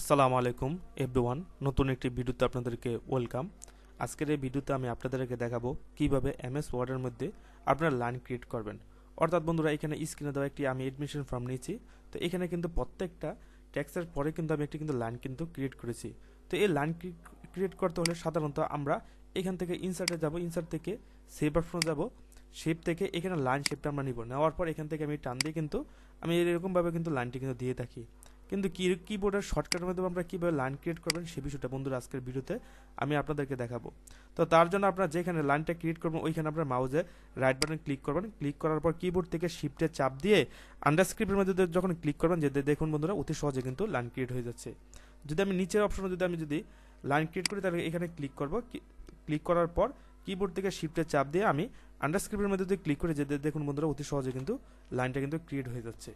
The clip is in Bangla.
আসসালামু আলাইকুম এভরিওয়ান নতুন একটি ভিডিওতে আপনাদেরকে ওয়েলকাম আজকের এই ভিডিওতে আমি আপনাদেরকে দেখাবো কীভাবে এমএস ওয়ার্ডের মধ্যে আপনারা লাইন ক্রিয়েট করবেন। অর্থাৎ বন্ধুরা, এখানে স্ক্রিনে দেওয়া একটি আমি এডমিশন ফর্ম নিয়েছি। তো এখানে কিন্তু প্রত্যেকটা ট্যাক্সের পরে কিন্তু আমি একটি কিন্তু লাইন কিন্তু ক্রিয়েট করেছি। তো এই লাইন ক্রিয়েট করতে হলে সাধারণত আমরা এখান থেকে ইনসার্টে যাব ইনসার্ট থেকে সেভ অপশনে যাব। শেপ থেকে এখানে লাইন শেপটা আমরা নিব। নেওয়ার পর এখান থেকে আমি টান দিয়ে কিন্তু আমি এরকমভাবে কিন্তু লাইনটি কিন্তু দিয়ে থাকি। কিন্তু কি কিবোর্ডের শর্টকাটের মাধ্যমে আমরা কীভাবে লাইন ক্রিয়েট করবেন সে বিষয়টা বন্ধুরা আজকের ভিডিওতে আমি আপনাদেরকে দেখাবো। তো তার জন্য আপনারা যেখানে লাইনটা ক্রিয়েট করবেন, ওইখানে আপনার মাউজে রাইট বাটন ক্লিক করবেন। ক্লিক করার পর কিবোর্ড থেকে শিফটে চাপ দিয়ে আন্ডারস্ক্রিপ্টের মধ্যে যখন ক্লিক করবেন, যে দেখুন বন্ধুরা, অতি সহজে কিন্তু লাইন ক্রিয়েট হয়ে যাচ্ছে। যদি আমি নিচের অপশনে যদি আমি যদি লাইন ক্রিয়েট করি, তাহলে এখানে ক্লিক করব। ক্লিক করার পর কিবোর্ড থেকে শিফটে চাপ দিয়ে আমি আন্ডারস্ক্রিপ্টের মধ্যে যদি ক্লিক করে, যে দেখুন বন্ধুরা, অতি সহজে কিন্তু লাইনটা কিন্তু ক্রিয়েট হয়ে যাচ্ছে।